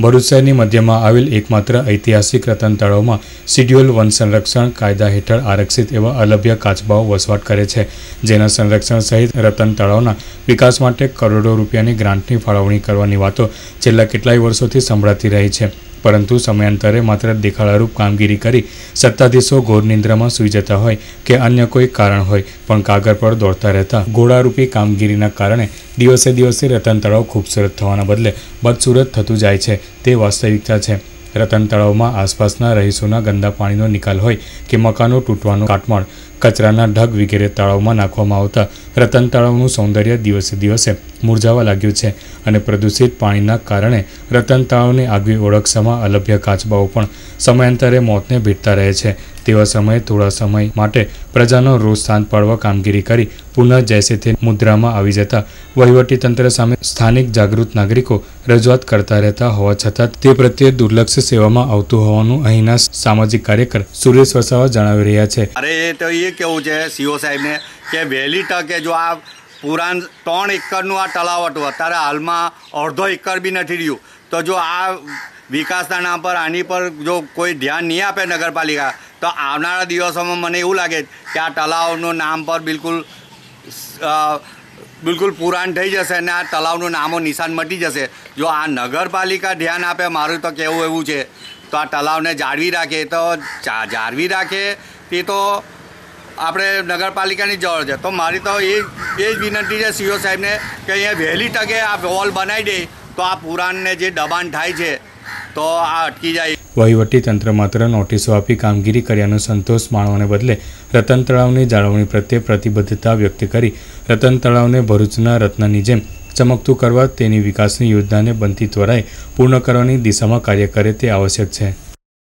ભરૂચ શહેરની મધ્યમાં આવેલ એકમાત્ર ઐતિહાસિક રતન તળાવમાં શિડ્યુલ વન સંરક્ષણ કાયદા હેઠળ આરક્ષિત એવા અલભ્ય કાચબાઓ વસવાટ કરે છે. જેના સંરક્ષણ સહિત રતન તળાવના વિકાસ માટે કરોડો રૂપિયાની ગ્રાન્ટની ફાળવણી કરવાની વાતો છેલ્લા કેટલાય વર્ષોથી સંભળાતી રહી છે. પરંતુ સમયાંતરે માત્ર દેખાડારૂપ કામગીરી કરી સત્તાધીશો ઘોર નિંદ્રામાં સૂઈ જતા હોય કે અન્ય કોઈ કારણ હોય, પણ કાગળ પર દોડતા રહેતા ઘોડારૂપી કામગીરીના કારણે દિવસે દિવસે રતન તળાવ ખૂબસૂરત થવાના બદલે બદસૂરત થતું જાય છે, તે વાસ્તવિકતા છે. રતન તળાવમાં આસપાસના રહીશોના ગંદા પાણીનો નિકાલ હોય કે મકાનો તૂટવાનો કાટમાળ, કચરાના ઢગ વગેરે તળાવમાં નાખવામાં આવતા રતન તળાવનું સૌંદર્ય દિવસે દિવસે મુરઝાવા લાગ્યું છે અને પ્રદૂષિત પાણીના કારણે રતન તળાવની આગવી ઓળખ સમા અલભ્ય કાચબાઓ પણ સમયાંતરે મોતને ભેટતા રહે છે. તેવા સમયે, થોડા સમય માટે પ્રજાનો રોષ શાંત પાડવા કામગીરી કરી પુનઃ જૈસે તે મુદ્રામાં આવી જતા વહીવટીતંત્ર સામે સ્થાનિક જાગૃત નાગરિકો રજૂઆત કરતા રહેતા હોવા છતાં તે પ્રત્યે દુર્લક્ષ સેવામાં આવતું હોવાનું અહીંના સામાજિક કાર્યકર સુરેશ વસાવા જણાવી રહ્યા છે. અરે તો એ કેવું છે, સીઓ સાહેબને, કે વહેલી તકે જો આ પુરાણ ત્રણ એકરનું આ તળાવ હતું, અત્યારે હાલમાં અડધો એકર બી નથી રહ્યું. તો જો આ વિકાસના નામ પર, આની પર જો કોઈ ધ્યાન નહીં આપે નગરપાલિકા તો આવનારા દિવસોમાં મને એવું લાગે કે આ તળાવનું નામ પર બિલકુલ બિલકુલ પુરાણ થઈ જશે અને આ તળાવનું નામો નિશાન મટી જશે. જો આ નગરપાલિકા ધ્યાન આપે, મારું તો કહેવું એવું છે, તો આ તળાવને જાળવી રાખે, તો જાળવી રાખે, તે તો આપણે નગરપાલિકાની જરૂર છે. તો મારી તો એ એ જ વિનંતી છે સીઓ સાહેબને કે અહીંયા વહેલી તકે આ વોલ બનાવી દે, તો આ પુરાણને જે દબાણ થાય છે તો આ અટકી જાય. તંત્ર માત્ર નોટિસો આપી કામગીરી કર્યાનો સંતોષ માણવાને બદલે રતન તળાવની જાળવણી પ્રત્યે પ્રતિબદ્ધતા વ્યક્ત કરી રતન તળાવને ભરૂચના રત્નની જેમ ચમકતું કરવા તેની વિકાસની યોજનાને બનતી ત્વરાએ પૂર્ણ કરવાની દિશામાં કાર્ય કરે તે આવશ્યક છે.